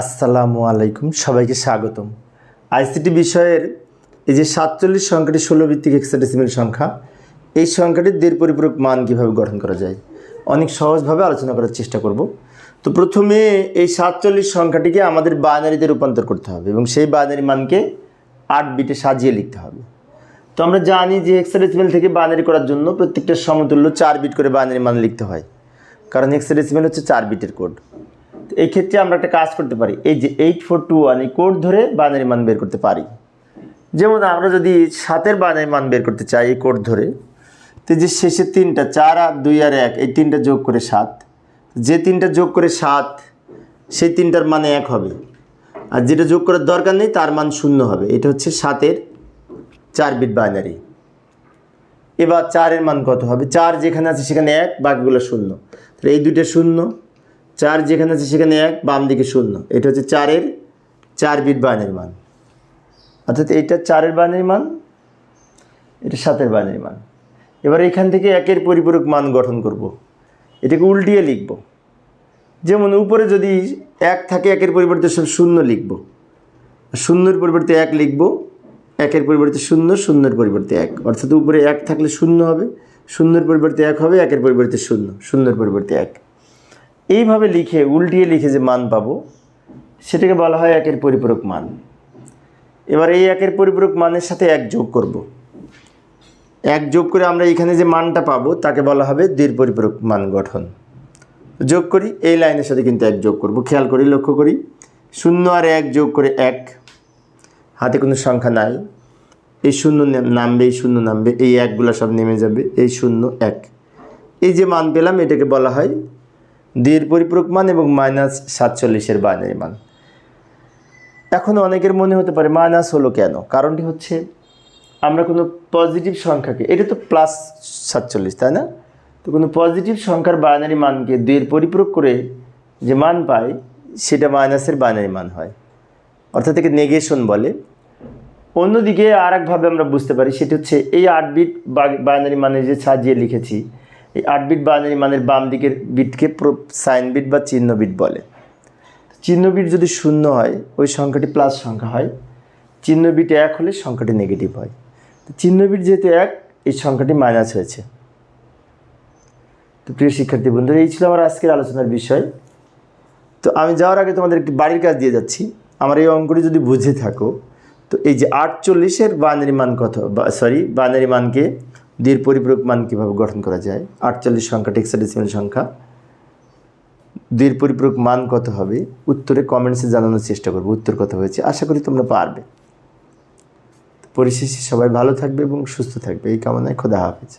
আসসালামু আলাইকুম, সবাইকে স্বাগতম। আইসিটি বিষয়ের এই যে সাতচল্লিশ সংখ্যাটি ষোলো ভিত্তিক এক্সাডেসিমেল সংখ্যা, এই সংখ্যাটির দের পরিপূরক মান কীভাবে গঠন করা যায়, অনেক সহজভাবে আলোচনা করার চেষ্টা করব। তো প্রথমে এই সাতচল্লিশ সংখ্যাটিকে আমাদের বাইনারিতে রূপান্তর করতে হবে এবং সেই বাইনারি মানকে আট বিটে সাজিয়ে লিখতে হবে। তো আমরা জানি যে হেক্সাডেসিমেল থেকে বাইনারি করার জন্য প্রত্যেকটা সমতুল্য চার বিট করে বাইনারি মান লিখতে হয়, কারণ হেক্সাডেসিমেল হচ্ছে চার বিটের কোড। এই ক্ষেত্রে আমরা একটা কাজ করতে পারি। এই যে এইট ফোর টু ওয়ান এই কোড ধরে বাইনারি মান বের করতে পারি। যেমন আমরা যদি সাতের বাইনারি মান বের করতে চাই এই কোড ধরে, তো যে শেষে তিনটা, চার আর দুই আর এক, এই তিনটা যোগ করে সাত। যে তিনটা যোগ করে সাত, সেই তিনটার মানে এক হবে। আর যেটা যোগ করার দরকার নেই, তার মান শূন্য হবে। এটা হচ্ছে সাতের চার বিট বাইনারি এবার চারের মান কত হবে? চার যেখানে আছে সেখানে এক, বাকিগুলো শূন্য। তাহলে এই দুইটা শূন্য। চার যেখানে আছে সেখানে এক, বাম দিকে শূন্য। এটা হচ্ছে চারের চার বিট বাইনারি মান। অর্থাৎ এইটা চারের বাইনারি মান, এটা সাতের বাইনারি মান। এবার এখান থেকে একের পরিপূরক মান গঠন করব। এটাকে উল্টিয়ে লিখব। যেমন উপরে যদি এক থাকে, একের পরিবর্তে সব শূন্য লিখব। শূন্যের পরিবর্তে এক লিখব, একের পরিবর্তে শূন্য, শূন্যের পরিবর্তে এক। অর্থাৎ উপরে এক থাকলে শূন্য হবে, শূন্যের পরিবর্তে এক হবে, একের পরিবর্তে শূন্য, শূন্যের পরিবর্তে এক। এইভাবে লিখে, উল্টিয়ে লিখে যে মান পাবো, সেটাকে বলা হয় একের পরিপূরক মান। এবার এই একের পরিপূরক মানের সাথে এক যোগ করব। এক যোগ করে আমরা এখানে যে মানটা পাবো, তাকে বলা হবে দীর পরিপূরক মান গঠন। যোগ করি, এই লাইনের সাথে কিন্তু এক যোগ করব। খেয়াল করি, লক্ষ্য করি। শূন্য আর এক যোগ করে এক। হাতে কোনো সংখ্যা নাই। এই শূন্য নামবে এই শূন্য নামবে। এই একগুলো সব নেমে যাবে। এই শূন্য এক। এই যে মান পেলাম, এটাকে বলা হয় দীর পরিপূরক মান এবং মাইনাস সাতচল্লিশের বাইনারি মান। এখন অনেকের মনে হতে পারে মাইনাস হলো কেন? কারণটি হচ্ছে আমরা কোনো পজিটিভ সংখ্যাকে, এটা তো প্লাস সাতচল্লিশ, তাই না? তো কোনো পজিটিভ সংখ্যার বাইনারি মানকে দুইয়ের পরিপূরক করে যে মান পাই সেটা মাইনাসের বাইনারি মান হয়। অর্থাৎ একে নেগেশন বলে। অন্যদিকে আর একভাবে আমরা বুঝতে পারি, সেটি হচ্ছে এই আট বিট বাইনারি মানে যে সাজিয়ে লিখেছি এই আট বিট বাইনারি মানের বাম দিকের বিটকে সাইন বিট বা চিহ্ন বিট বলে। চিহ্ন বিট যদি শূন্য হয়, ওই সংখ্যাটি প্লাস সংখ্যা হয়। চিহ্ন বিট এক হলে সংখ্যাটি নেগেটিভ হয়। তো চিহ্ন বিট যেহেতু এক, এই সংখ্যাটি মাইনাস হয়েছে। তো প্রিয় শিক্ষার্থী বন্ধুরা, এই ছিল আমার আজকের আলোচনার বিষয়। তো আমি যাওয়ার আগে তোমাদের একটি বাড়ির কাজ দিয়ে যাচ্ছি। আমার এই অঙ্কটি যদি বুঝে থাকো, তো এই যে আটচল্লিশের বাইনারি মান কত সরি বাইনারি মানকে দীর পরিপূরক মান কীভাবে গঠন করা যায়? আটচল্লিশ সংখ্যা টেক্সাডেসিমেল সংখ্যা। দীর পরিপূরক মান কত হবে? উত্তরে কমেন্টসে জানানোর চেষ্টা করব, উত্তর কত হয়েছে। আশা করি তোমরা পারবে। পরিশেষে সবাই ভালো থাকবে এবং সুস্থ থাকবে। এই কামনায় খোদা হাফেজ।